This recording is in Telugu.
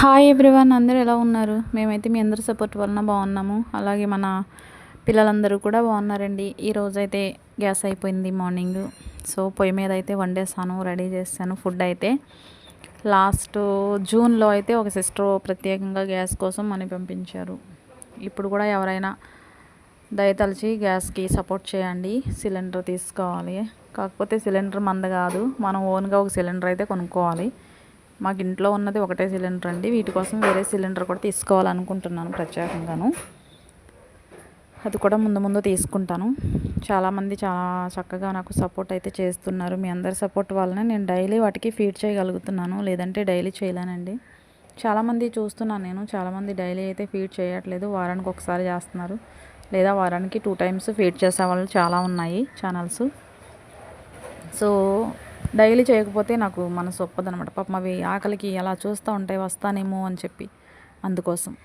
హాయ్ ఎవ్రీవన్ అందరూ ఎలా ఉన్నారు? మేమైతే మీ అందరి సపోర్ట్ వలన బాగున్నాము. అలాగే మన పిల్లలందరూ కూడా బాగున్నారండి. ఈరోజు అయితే గ్యాస్ అయిపోయింది మార్నింగ్ సో పొయ్యి మీద అయితే వండేసాను రెడీ చేశాను ఫుడ్ అయితే. లాస్ట్ జూన్లో అయితే ఒక సిస్టర్ ప్రత్యేకంగా గ్యాస్ కోసం మనీ పంపించారు. ఇప్పుడు కూడా ఎవరైనా దయతలిచి గ్యాస్కి సపోర్ట్ చేయండి. సిలిండర్ తీసుకోవాలి. కాకపోతే సిలిండర్ మంద కాదు. మనం ఓన్గా ఒక సిలిండర్ అయితే కొనుక్కోవాలి. మాకు ఇంట్లో ఉన్నది ఒకటే సిలిండర్ అండి. వీటి కోసం వేరే సిలిండర్ కూడా తీసుకోవాలనుకుంటున్నాను ప్రత్యేకంగాను. అది కూడా ముందు ముందు తీసుకుంటాను. చాలామంది చాలా చక్కగా నాకు సపోర్ట్ అయితే చేస్తున్నారు. మీ అందరి సపోర్ట్ వల్లనే నేను డైలీ వాటికి ఫీడ్ చేయగలుగుతున్నాను లేదంటే డైలీ చేయలేనండి. చాలామంది చూస్తున్నాను నేను చాలామంది డైలీ అయితే ఫీడ్ చేయట్లేదు. వారానికి ఒకసారి చేస్తున్నారు. లేదా వారానికి టూ టైమ్స్ ఫీడ్ చేసే వాళ్ళు చాలా ఉన్నాయి ఛానల్స్. సో డైలీ చేయకపోతే నాకు మనసు ఒప్పదనమాట. పాపం అవి ఆకలికి అలా చూస్తూ ఉంటాయి వస్తానేమో అని చెప్పి అందుకోసం.